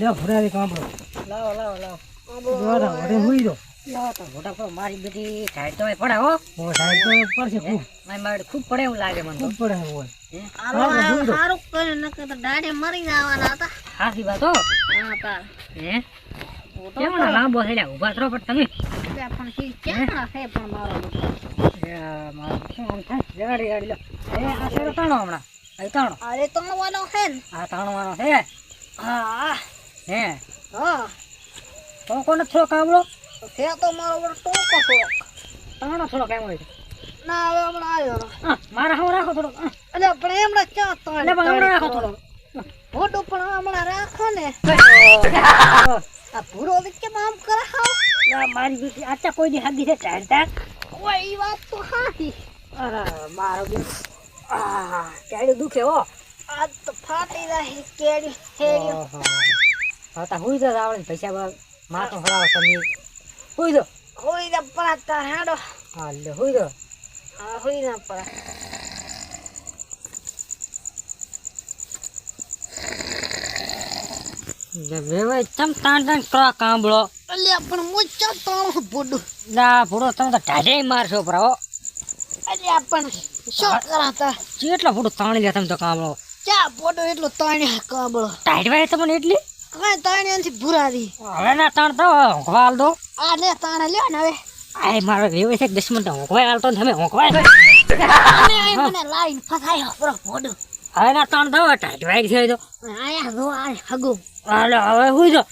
લે ભરાવી કાંબળો લાવો લાવો લાવો. જોરા વડે હુઈ દો લાવો તો મોટા પર મારી બધી થાય તો પડે હો. ઓ સાહેબ તો પડશે ખૂબ. મારી મારે ખૂબ પડે એવું લાગે મને ખૂબ પડે હોય. હે? સારું કર્યું નકર તો દાઢે મરી જવાના હતા. હાથી વાત હો. હા તાર. હે? કેમ ના લાંબો જાય ઊભા થરો પણ તમે. પણ પણ શી ના છે પણ મારો બેટો? એ, મારું શું થાય? જગાડી ગાડી લો એ આ શેરો તાણો હમણાં? તાણો? અરે તણવાનો છે ને. આ તાણવાનો છે? હા. હે? હા. તો કોને થોડો કામળો છે તો મારો ટોકો થોડોક તાણો થોડો કામ હોય છે. ના હવે હમણાં આવ્યો હા, મારા હાવ રાખો થોડો હા, એટલે પણ એમણે ક્યાં તો એટલે પણ હમણાં રાખો થોડો મોટું પણ હમણાં રાખો ને. આ ભૂરો વિચ કેમ આમ કરે ના, મારી બીજી આચા કોઈ દી હાદી છે ચાલતા ઓય ઈ વાત તો હાથી અરે મારો બેટો. આ કેડી દુખે હો. આજ તો ફાટી રહી કેડી કેડી ઓહો. હવે તો હુઈ જાઓ આવડે પૈસા માથું હલાવો તમે હુઈ દો હોઈ જા પરાતા હેડો. હા લે હુઈ દો હા હોઈ ના પરા. વેવાય ચમ તાણ તાણ કરવા કાંબળો. અલ્યા પણ મુચ્ચા તણ બોડું લા ફૂડો તમે તો ઢાઢે મારશો ભરાવો અલ્યા પણ શું કરાતા કેટલો ફૂડો તાણી લે તમે તો કાંબળો. ક્યાં બોડો એટલો તાણ્યા ટાઈટ ટાઢવાય તમને એટલી? કઈ તાણ્યાથી ભૂરાવી. હવે ના તાણ તો હોંકવાલ દો. આ લે તાણે લ્યો ને હવે. આય મારો વેવાય છે દસમન તો હોંકવાય હાલ તો તમે આ મને લાઈન ફસાયો પૂરો બોડું હવે ના તાણ દો ટાઢવાય થઈ તો. આયા જો આ હગો. હાલો હવે હુઈ જો.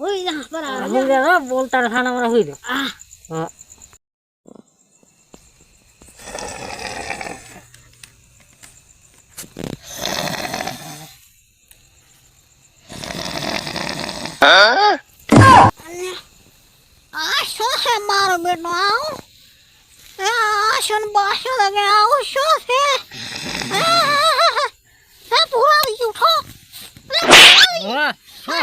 હુઈ જા બરાબર. બોલતા ખાના મને હુઈ આ હા. આ શું છે મારો બેટો આવું આ શું ને બાશું લાગે આવું છે એ ભૂરાવી ઉઠો વાહ, શું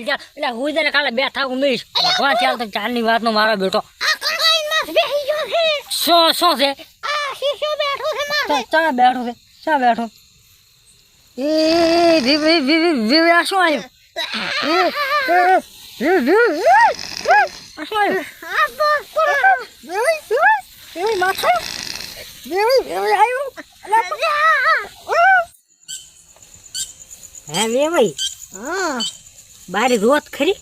છે એટલે હું દે કાલે બેઠા ઉમેશ ભગવાન ચાલ તો ચાલની વાતનો મારો બેટો આ ગયો છે શું શું છે આ છે ચા બેઠો છે ચા બેઠો એ આ શું આવ્યું? હે વેવાઈ હા બારી રોત ખરી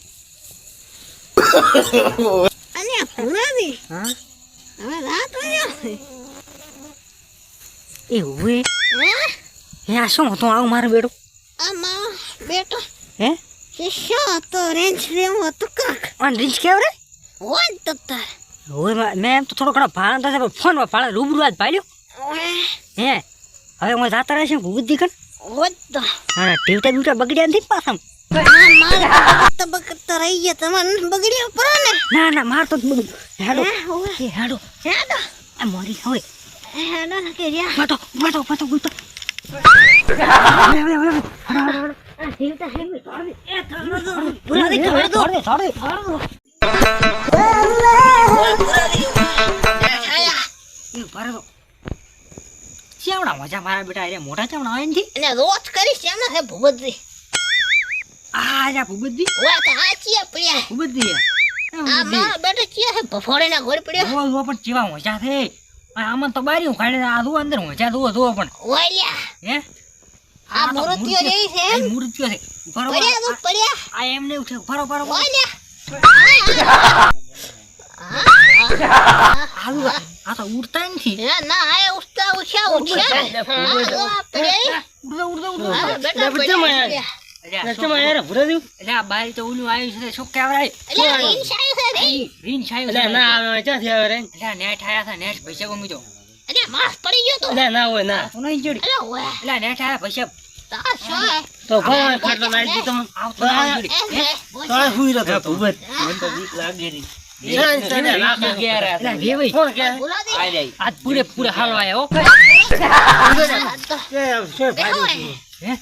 અને ભૂરાવી હા હવે રાત આવ્યો છે એ હે હે આ શું હતું? આવું મારું બેટું આ મારો બેટો હે શીશો હતો રેન્જ રેવું હતું કાક આન રીંચ કેવ રે હોય તો તાર હોય મા- એમ તો થોડો ઘણો ભાણ થશે પણ ફોનમાં ભાણ રૂબરૂ આજ પાડ્યો ઓય હે હવે હું જાતા રહેશે બુદ્ધિ કર હોય તો હા ટીવટા બીવટા બગડ્યા નથી પાછા તો બકતા રહી ગયા તમારે બગડ્યો પરો ને ના ના માર તો હેડો હોય. હેડો હેડો આ મોરી હવે હેડો કે રહ્યા પાટો પાટો પાટો ગુતો આ જીવતા હેમી હે આ જા આ ચિયા પડ્યા મારો બેટો ચિયા છે ભફોડે ના ઘોર પડ્યો જુઓ જુઓ પણ ચેવા મજા આમાં તો બારી કાઢે આ જુઓ અંદર મજા જુઓ જુઓ પણ હે આ મૂર્તિઓ જેવી છે એમ? મૂર્તિઓ છે. પડ્યા તો પડ્યા. આ એમને ઉઠે. ભરો ભરો ઓય લ્યા આલુ આ તો ઉડતા નથી. ના આ ઉડતા આ પડ્યા ઉડતા ઉડતા ઉડતા બેટા પડ્યા એટલે આ ના રે એટલે માસ પડી ગયો તો. ના હોય ના. તું નહીં જોડી અરે હોય એટલે નેટ આયા પૈસા તો ભગવાન ખાટલો નાખી દીધો. આવતો. તો આ હુઈ રહ્યો તો ભૂપત. મને વેવાઈ. કોણ કે? બોલા આજ પૂરે પૂરે હાલવાય હો. તો કે શું ફાયદો હોય. છે? હે?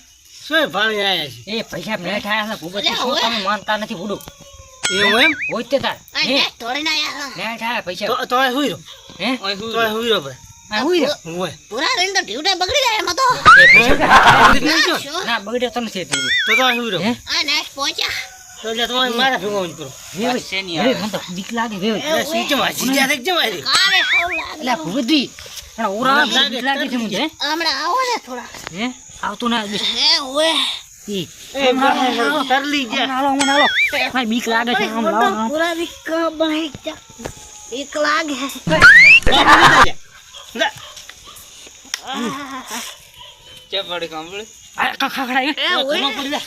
શું ભાળી આયા છે? એ પૈસા નેટ આયા છે ભૂપત શું તમે માનતા નથી ભૂડું. એવું એમ? હોય તે તાર. આ હે? નેટ તોડીને આયા છે. નેટ આયા પૈસા. તો- તો હુઈ રહ્યો. હે? તો હુઈ રહ્યો ભાઈ. પૂરા રહીને તો ઢીવડા બગડી જાય એમાં તો. ના બગડે તો નથી તો. તો શું રહ્યો? આ નેક્સ્ટ પહોંચ્યા. તો એટલે તમારે મારા ભેગો જ કરો અરે મને તો બીક લાગે એટલે દેખ કારે પણ ઓરા બીક છે મને હે? આવો ને થોડા હે? આવતું ના હે ઓએ ઈ એ ગોળ તરલી હમણાં ગયા. હાલો હમણાં હાલો મારી બીક લાગે છે આમ લાવો પૂરા દી કબાઈ જા એક લાગે આ હે? એ ઘરમાં પડી જા.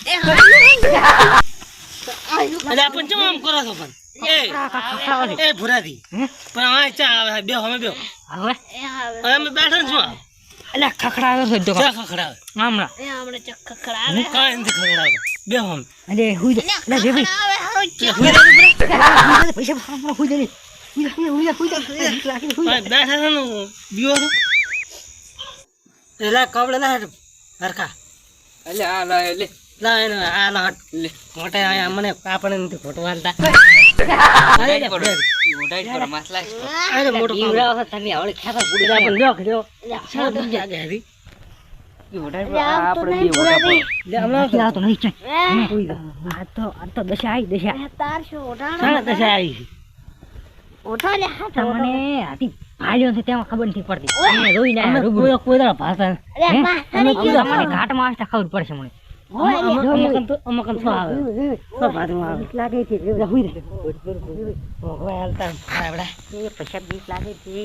હા. ચમ આમ કરો છો પણ? એ હે? પણ આ ચા આવે બે અમે બે હવે? અમે બેઠા છે ખખડાવે એ કાંઈ નથી ખખડાવે હમ હુઈ ચા. પૈસા હુઈ લે. એટલે કપડે ના હેઠ હરખા એટલે આ લા એટલે લા એને આ લા હટ લે મોટે આ મને આપણને નથી ખોટું હાલતા અરે લે, લે. અરે મોટું કામ. તમે આવડે ખેતર પૂરી એટલે લ્યો, લ્યો. બીજી આગે હારી. તો પૂરા દશા આવી દશા દશા આવી લે, હાથ તમને હાથી ભાલ્યો છે તેમાં ખબર નથી પડતી અમે રોઈ ના રૂબરૂ. કોઈ કોઈ ભાષા હે? અમે કીધું ગયો. ઘાટ ઘાટમાં આસ્તા ખબર પડશે મને અમકન તો- આવે. તો ભાતમાં આવે. લાગે છે. હાલતા. એ પૈસા બીક લાગે છે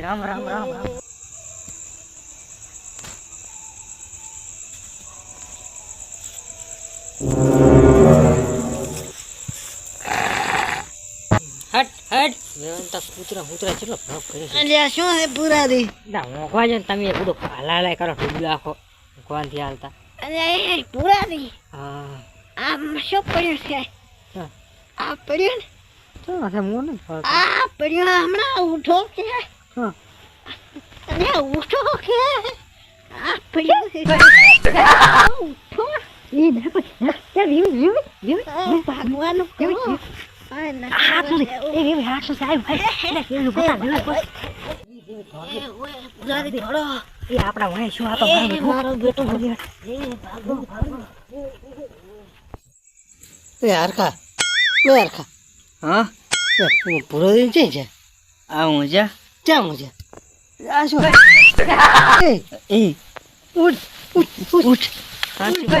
રામ રામ રામ રામ હટ હટ વેવંતા કૂતરા કૂતરા કેટલો ભોગ કરે છે અલ્યા, શું હે પૂરા દી? ના મોંઘવા છે ને તમે બધો હલાય કરો ઢૂંઢ આખો ભગવાનથી હાલતા અલ્યા, એ પૂરા દી. હા આમ શું પડ્યું છે? હા. આ પડ્યું ને? તો આ મો ને. આ પડ્યું હમણાં ઉઠો કે હા. અલ્યા, ઉઠો કે આ પડ્યું છે. ઉઠો. ઈ ના કોઈ ના ચાલ ઈ ઈ ઈ આ ભાગવાનું કહો. કેવી? આ નથી હાથનું એવું. એ એ હાથનું સાહેબ એટલે કેવું બતા દે એ ઓય, પૂરા દી ઘોડો. એ આપણા વાય શું આ તો એ મારો બેટો. ભાગો એ ભાગો ભાગો એ હરખા. હરખા હા પૂરો દિન છે છે? આ હું જા ક્યાં હું છે? આ શું? એ. એ ઉઠ ઉઠ ઉઠ. ઉઠ.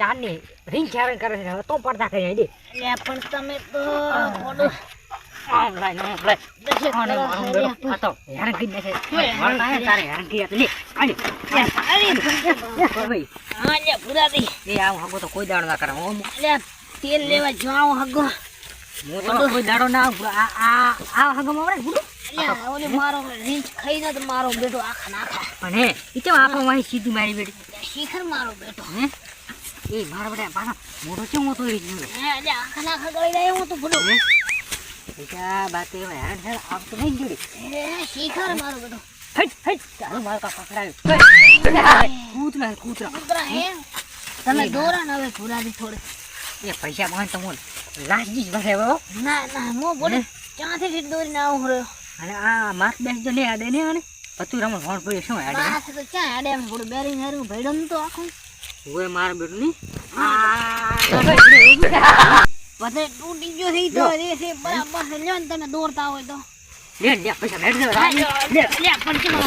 ચાંદની રીંગ ચારણ કરે છે તો પડતા કરી દે લે પણ તમે તો કોઈ દાડો ના કરે તેલ લેવા જાવ હગો. હું તો કોઈ દાડો ના. આ હગો માં ઓલી મારો રીંછ ખાઈને તો મારો બેટો આખા નાખા. પણ હે ઈ કેમ આપણો વાહી સીધી મારી બેટી? શિખર મારો બેટો. હે? એ મારા બેટા પાછા મોઢો કેમ હતો એ જ હે લે આખા નાખા ગળી જાય હું તો હે? બેટા બાતે હેરાન હેરાન આવતો નહીં જોડી હે શિખર મારો બેટો. હટ હટ. ચાલો મારો કાકા પકડાયો. કૂતરા કૂતરા. કૂતરા હે? તમે દોરા ને હવે દી થોડે. એ પૈસા માંગ તો લાસ્ટ ભરે ના ના હું બોલે ક્યાંથી દોરીને આવું રહ્યો? અને આ માસ બેસ જો નહીં આડે નહીં પતું રમણ ફોન પડ્યો શું આડે? તો ક્યાં આડે એમ થોડું બેરી હેરું ભેડમ તો આખું. ઓય માર બેટું ની બધે તૂટી ગયો થઈ તો રે છે બરાબર. લ્યો ને તમે દોરતા હોય તો. લે લે પૈસા બેઠ દે લે લે પણ કરો?